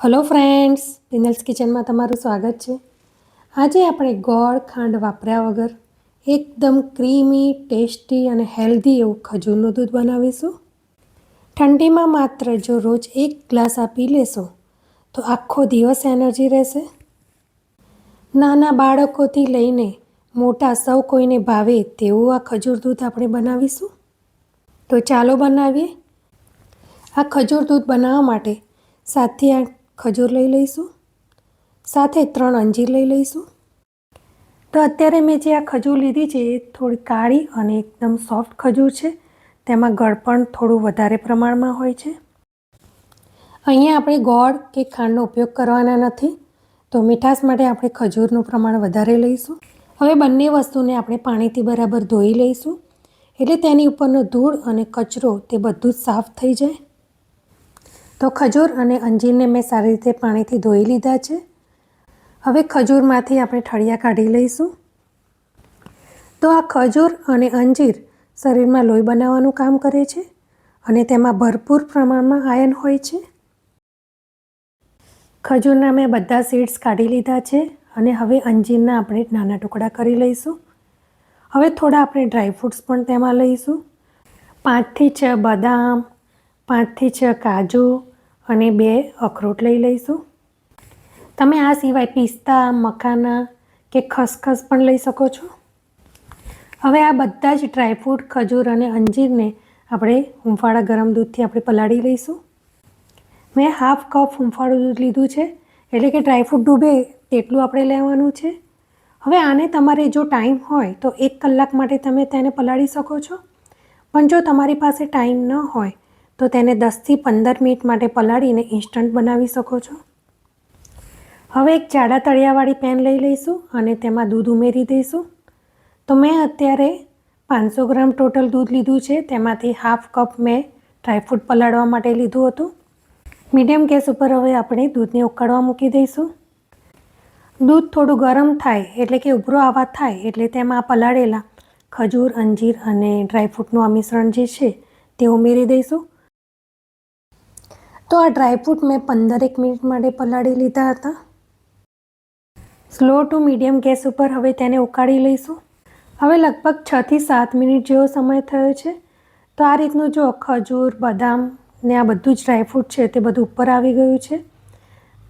Hello friends Pinal's કિચનમાં તમારું સ્વાગત છે. આજે આપણે ગોળ ખાંડ વાપર્યા વગર એકદમ ક્રીમી ટેસ્ટી અને હેલ્ધી એવું ખજૂરનું દૂધ બનાવીશું. ઠંડીમાં માત્ર જો રોજ એક ગ્લાસ આ પી લેશો, તો આખો દિવસ એનર્જી રહેશે. નાના બાળકોથી લઈને મોટા સૌ કોઈને ભાવે તેવું આ ખજૂર દૂધ આપણે બનાવીશું. તો ચાલો બનાવીએ. આ ખજૂર દૂધ બનાવવા માટે સાતથી આઠ ખજૂર લઈ લઈશું. સાથે ત્રણ અંજીર લઈ લઈશું. તો અત્યારે મેં જે આ ખજૂર લીધી છે એ થોડી કાળી અને એકદમ સોફ્ટ ખજૂર છે. તેમાં ગળપણ થોડું વધારે પ્રમાણમાં હોય છે. અહીંયા આપણે ગોળ કે ખાંડનો ઉપયોગ કરવાના નથી. તો મીઠાશ માટે આપણે ખજૂરનું પ્રમાણ વધારે લઈશું. હવે બંને વસ્તુને આપણે પાણીથી બરાબર ધોઈ લઈશું. એટલે તેની ઉપરનો ધૂળ અને કચરો તે બધું જ સાફ થઈ જાય. તો ખજૂર અને અંજીરને મેં સારી રીતે પાણીથી ધોઈ લીધા છે. હવે ખજૂરમાંથી આપણે ઠળિયા કાઢી લઈશું. તો આ ખજૂર અને અંજીર શરીરમાં લોહી બનાવવાનું કામ કરે છે અને તેમાં ભરપૂર પ્રમાણમાં આયન હોય છે. ખજૂરના મેં બધા સીડ્સ કાઢી લીધા છે અને હવે અંજીરના આપણે નાના ટુકડા કરી લઈશું. હવે થોડા આપણે ડ્રાયફ્રૂટ્સ પણ તેમાં લઈશું. પાંચથી છ બદામ, પાંચથી છ કાજુ અને બે અખરોટ લઈ લઈશું. તમે આ સિવાય પિસ્તા, મખાના કે ખસખસ પણ લઈ શકો છો. હવે આ બધા જ ડ્રાયફ્રૂટ ખજૂર અને અંજીરને આપણે હુંફાળા ગરમ દૂધથી આપણે પલાળી લઈશું. મેં હાફ કપ હુંફાળું દૂધ લીધું છે, એટલે કે ડ્રાયફ્રૂટ ડૂબે તેટલું આપણે લેવાનું છે. હવે આને તમારે જો ટાઈમ હોય તો એક કલાક માટે તમે તેને પલાળી શકો છો. પણ જો તમારી પાસે ટાઈમ ન હોય તો તેને દસથી પંદર મિનિટ માટે પલાળીને ઇન્સ્ટન્ટ બનાવી શકો છો. હવે એક જાડા તળિયાવાળી પેન લઈ લઈશું અને તેમાં દૂધ ઉમેરી દઈશું. તો મેં અત્યારે પાંચસો ગ્રામ ટોટલ દૂધ લીધું છે. તેમાંથી હાફ કપ મેં ડ્રાયફ્રૂટ પલાળવા માટે લીધું હતું. મીડિયમ ગેસ ઉપર હવે આપણે દૂધને ઉકાળવા મૂકી દઈશું. દૂધ થોડું ગરમ થાય એટલે કે ઉભરો આવા થાય એટલે તેમાં પલાળેલા ખજૂર, અંજીર અને ડ્રાયફ્રૂટનું આ મિશ્રણ જે છે તે ઉમેરી દઈશું. તો આ ડ્રાયફ્રૂટ મેં પંદરેક મિનિટ માટે પલાળી લીધા હતા. સ્લો ટુ મીડિયમ ગેસ ઉપર હવે તેને ઉકાળી લઈશું. હવે લગભગ છથી સાત મિનિટ જેવો સમય થયો છે. તો આ રીતનું જો ખજૂર, બદામ ને આ બધું જ ડ્રાયફ્રૂટ છે તે બધું ઉપર આવી ગયું છે.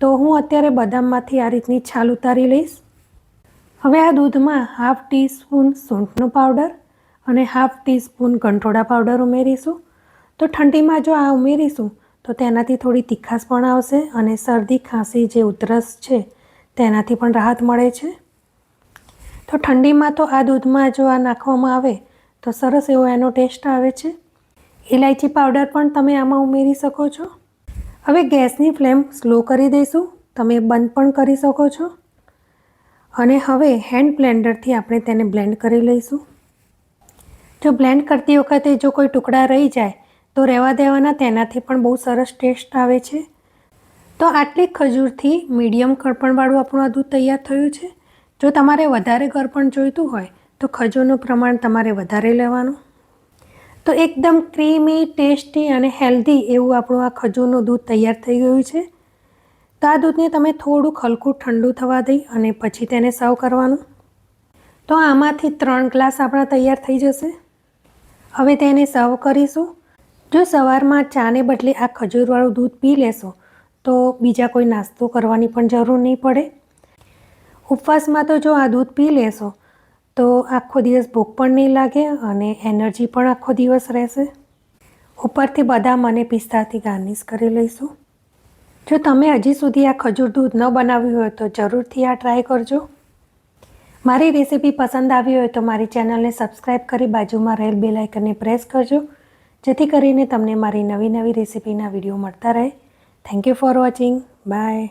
તો હું અત્યારે બદામમાંથી આ રીતની છાલ ઉતારી લઈશ. હવે આ દૂધમાં હાફ ટી સ્પૂન સૂંઠનો પાવડર અને હાફ ટી સ્પૂન ગંઠોડા પાવડર ઉમેરીશું. તો ઠંડીમાં જો આ ઉમેરીશું તો તેનાથી થોડી તીખાશ પણ આવશે અને શરદી, ખાંસી જે ઉધરસ છે, તેનાથી પણ રાહત મળે છે. તો ઠંડીમાં તો આ દૂધમાં જો આ નાખવામાં આવે, તો સરસ એવો એનો ટેસ્ટ આવે છે. ઇલાયચી પાવડર પણ તમે આમાં ઉમેરી શકો છો. હવે ગેસની ફ્લેમ સ્લો કરી દઈશું. તમે બંધ પણ કરી શકો છો. અને હવે હેન્ડ બ્લેન્ડરથી આપણે તેને બ્લેન્ડ કરી લઈશું. જો બ્લેન્ડ કરતી વખતે જો કોઈ ટુકડા રહી જાય તો રહેવા દેવાના તેનાથી પણ બહુ સરસ ટેસ્ટ આવે છે. તો આટલી ખજૂરથી મીડિયમ ગળપણવાળું આપણું આ દૂધ તૈયાર થયું છે. જો તમારે વધારે ગળપણ જોઈતું હોય, તો ખજૂરનું પ્રમાણ તમારે વધારે લેવાનું. તો એકદમ ક્રીમી, ટેસ્ટી અને હેલ્ધી એવું આપણું આ ખજૂરનું દૂધ તૈયાર થઈ ગયું છે. તો આ દૂધને તમે થોડું હલકું ઠંડુ થવા દઈ અને પછી તેને સર્વ કરવાનું. તો આમાંથી ત્રણ ગ્લાસ આપણા તૈયાર થઈ જશે. હવે તેને સર્વ કરીશું. જો સવારમાં ચાને બદલે આ ખજૂરવાળું દૂધ પી લેશો, તો બીજા કોઈ નાસ્તો કરવાની પણ જરૂર નહીં પડે. ઉપવાસમાં તો જો આ દૂધ પી લેશો, તો આખો દિવસ ભૂખ પણ નહીં લાગે અને એનર્જી પણ આખો દિવસ રહેશે. ઉપરથી બદામ અને પિસ્તાથી ગાર્નિશ કરી લઈશું. જો તમે હજી સુધી આ ખજૂર દૂધ ન બનાવ્યું હોય તો જરૂરથી આ ટ્રાય કરજો. મારી રેસીપી પસંદ આવી હોય તો મારી ચેનલને સબસ્ક્રાઈબ કરી બાજુમાં રહેલ બે લાઇકનને પ્રેસ કરજો. જેથી કરીને તમને મારી નવી નવી રેસીપીના વીડિયો મળતા રહે. Thank you for watching bye